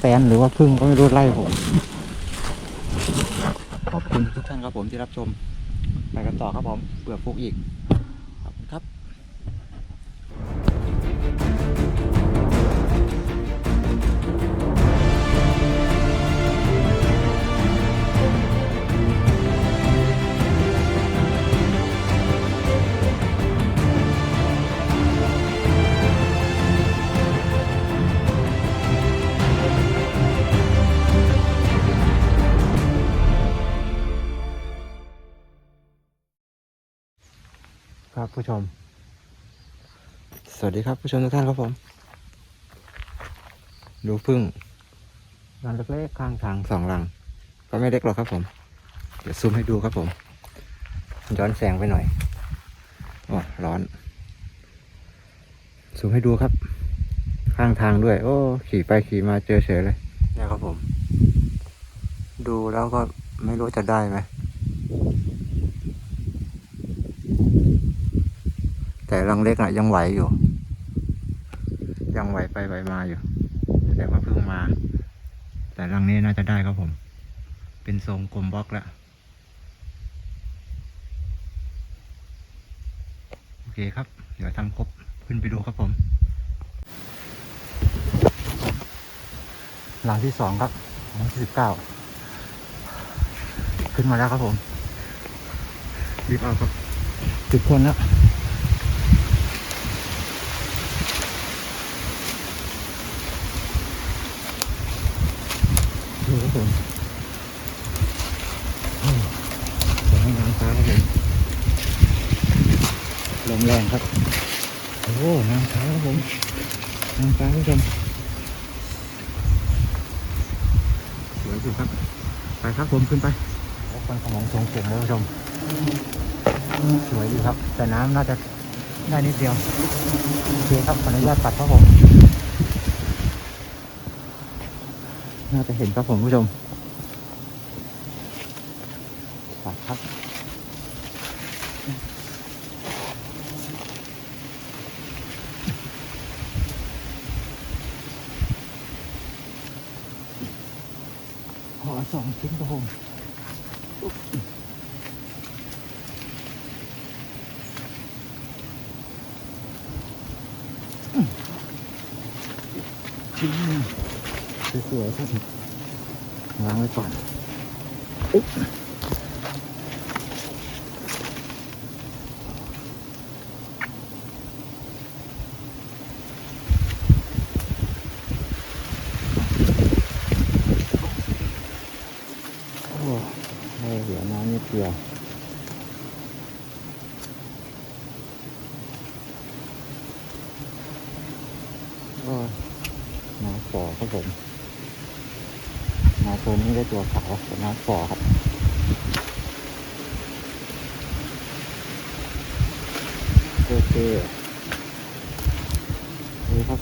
แตนหรือว่าพึ่งก็ไม่รู้ไล่ผม ขอบคุณทุกท่านครับผมที่รับชม ไปกันต่อครับผมเปลือกฟุกอีก ผู้ชม สวัสดีครับผู้ชมทุกท่านครับผมดูพึ่งรังเล็กๆข้างทางสองรัง ก็ไม่เล็กหรอกครับผม เดี๋ยวซูมให้ดูครับผม ย้อนแสงไปหน่อยโอ้ร้อน ซูมให้ดูครับ ข้างทางด้วย โอ้ ขี่ไปขี่มาเจอเฉยเลยเนี่ยครับผม ดูแล้วก็ไม่รู้จะได้ไหม แต่รังเล็กอะยังไหวอยู่ ยังไหวไปไหวมาอยู่ แต่ว่าเพิ่งมา แต่รังนี้น่าจะได้ครับผม เป็นทรงกลมบล็อกแล้วโอเคครับ เดี๋ยวทำครบขึ้นไปดูครับผมรังที่สองครับรังที่สิบเก้าขึ้นมาแล้วครับผมรีบเอาครับติดคนแล้ว ดูครับ ผมโอ้เดี๋ยวให้น้ำฟ้าครับผมลมแรงครับ โอ้ น้ำฟ้าครับผม น้ำฟ้าครับผมสวยอยู่ครับ ไปครับผมขึ้นไปโอ้ควันสมองทรงเก่งเลยผู้ชม สวยอยู่ครับ แต่น้ำน่าจะได้นิดเดียวโอเคครับขออนุญาตตัดครับผม น่าจะเห็นครับผมผู้ชมปัดครับขอสองชิ้นครับผมชิ้นหนึ่ง สวยๆครับวางไว้ก่อนอุ๊บโอ้ให้เหลือน้ำนิดเดียวก็น้ำฝอครับผม นาโซนี้ได้ตัวขาวเป็นน้ำฝอครับโอเคนี่ครับ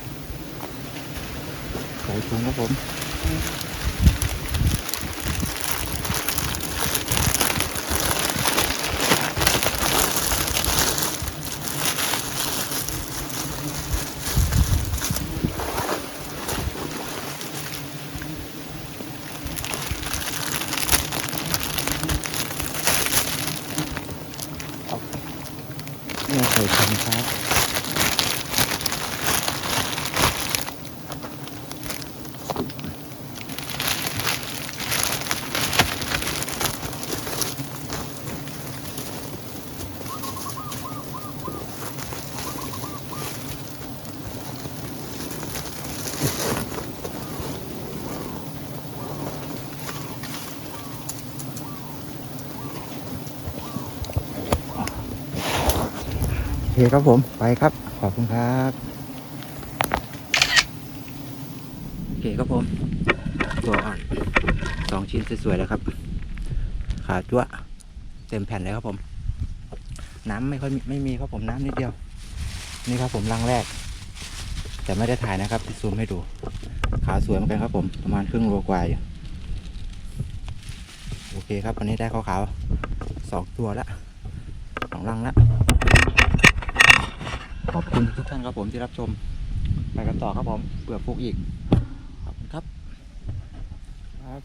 ใส่ถุงครับผมเนี่ย ใเคครับผมไปครับ ขอบคุณครับโอเคครับผมตัวอ่อนสองชิ้นสวยๆแล้วครับ ขาจั่วเต็มแผ่นเลยครับผม น้ำไม่ค่อยไม่มีครับผมน้ำนิดเดียว นี่ครับผมรังแรก แต่ไม่ได้ถ่ายนะครับที่ซูมให้ดู ขาสวยเหมือนกันครับผมประมาณครึ่งโลกว่าอยู่โอเคครับวันนี้ได้ขาวๆสองตัวละสองรังละ ขอบคุณทุกท่านครับผมที่รับชม ไปกันต่อครับผมเปลือกฟุกอีก ขอบครับ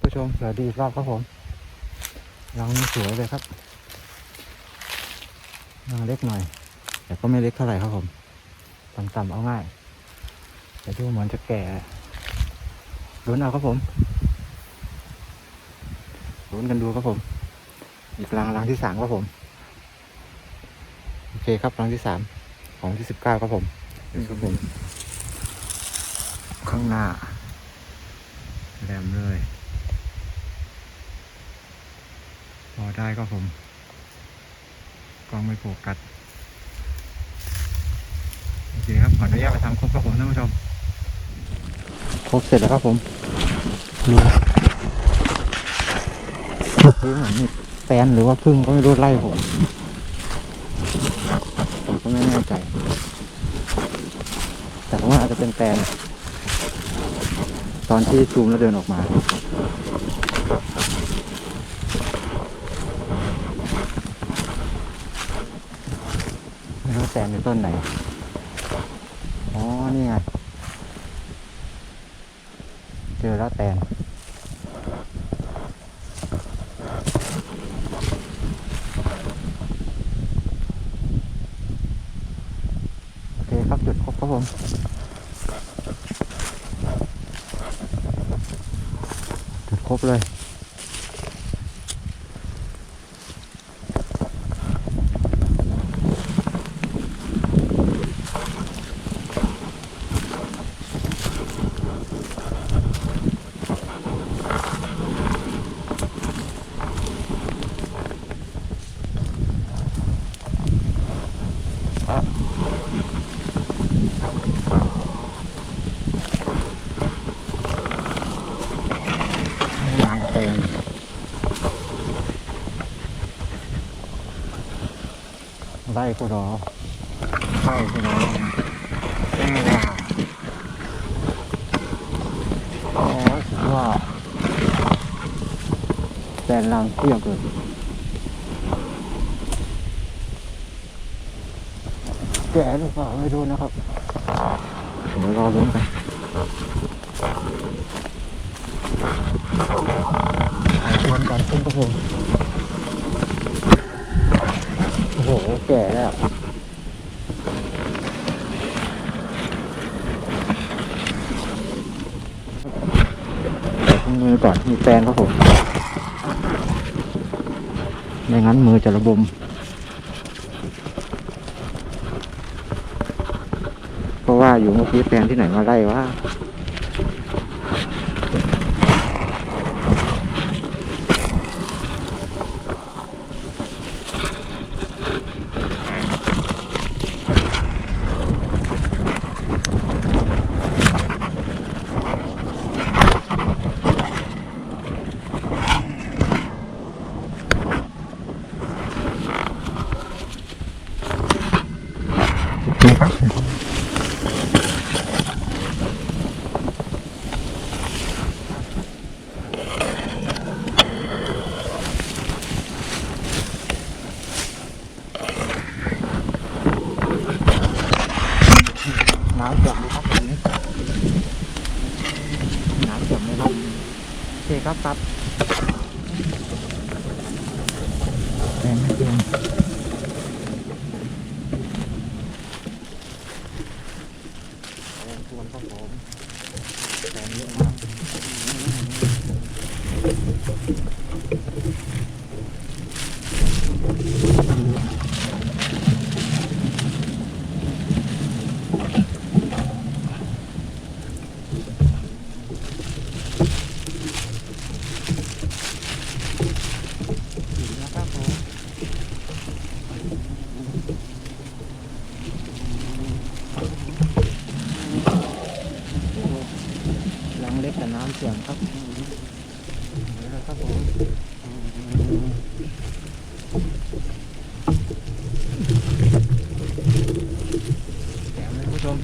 ผู้ชมสวัสดีอีกรอบครับผมรังนี้สวยเลยครับรังเล็กหน่อย แต่ก็ไม่เล็กเท่าไหร่ครับผมต่ำๆเอาง่าย แต่ดูเหมือนจะแก่ลุ้นเอาครับผมลุ้นกันดูครับผม อีกรังรังที่สามครับผม โอเคครับรังที่สาม ของที่สิบเก้าครับผมนี่ครับผมข้างหน้าแหลมเลยพอได้ครับผมกล้องไม่โฟกัสโอเคครับขออนุญาตไปทำครบครับผมท่านผู้ชมครบเสร็จแล้วครับผมดูเมื่อกี้เหมือนมีแฟนหรือว่าพึ่งก็ไม่รู้ไล่ผมผม ก็ไม่แน่ใจ แต่ว่าอาจจะเป็นแฟนตอนที่ซูมแล้วเดินออกมาไม่รู้แตนอยู่ต้นไหน อ๋อ นี่ไง เจอแล้วแตน โอเคครับ จุดครบครับผม จุดครบ เลยยางเต็ม ไล่กูรอเข้กูรอแก้วโอ้สุดยอดแต่ลังเที่ยงเกินแก่หรือเปล่าไม่รู้นะครับเดี๋ยวรอลุ้นกันหายทวนก่อนขึ้นครับผมโอ้โห แก่แล้วเดี๋ยวมือก่อนมีแปรงครับผมไม่งั้นมือจะระบมเพราะว่าอยู่เมื่อกี้แปรงที่ไหนมาไล่ว่า น้ำเกือบเลยครับตอนนี้น้ำเกือบเลยครับโอเคครับครับแรงไม่เพียงแรงทวนครับผมแรงเยอะมากถึงแล้วครับผมหลังเล็กแต่น้ำเสื่อมครับนี่แหละครับผมแถ ม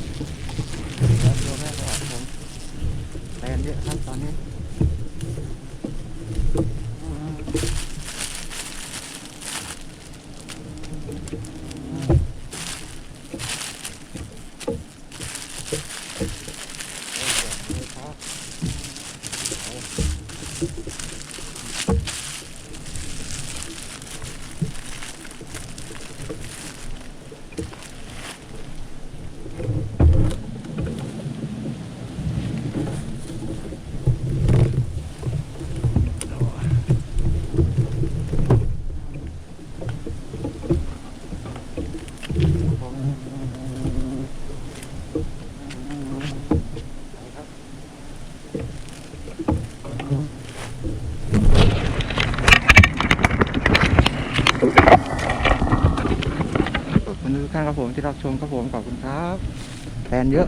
แล้วตัวแม่ก็ออกผมแรงเยอะครับตอนนี้โขอบคุณทุกท่านครับผม ที่รับชมครับผมขอบคุณครับแฟนเยอะ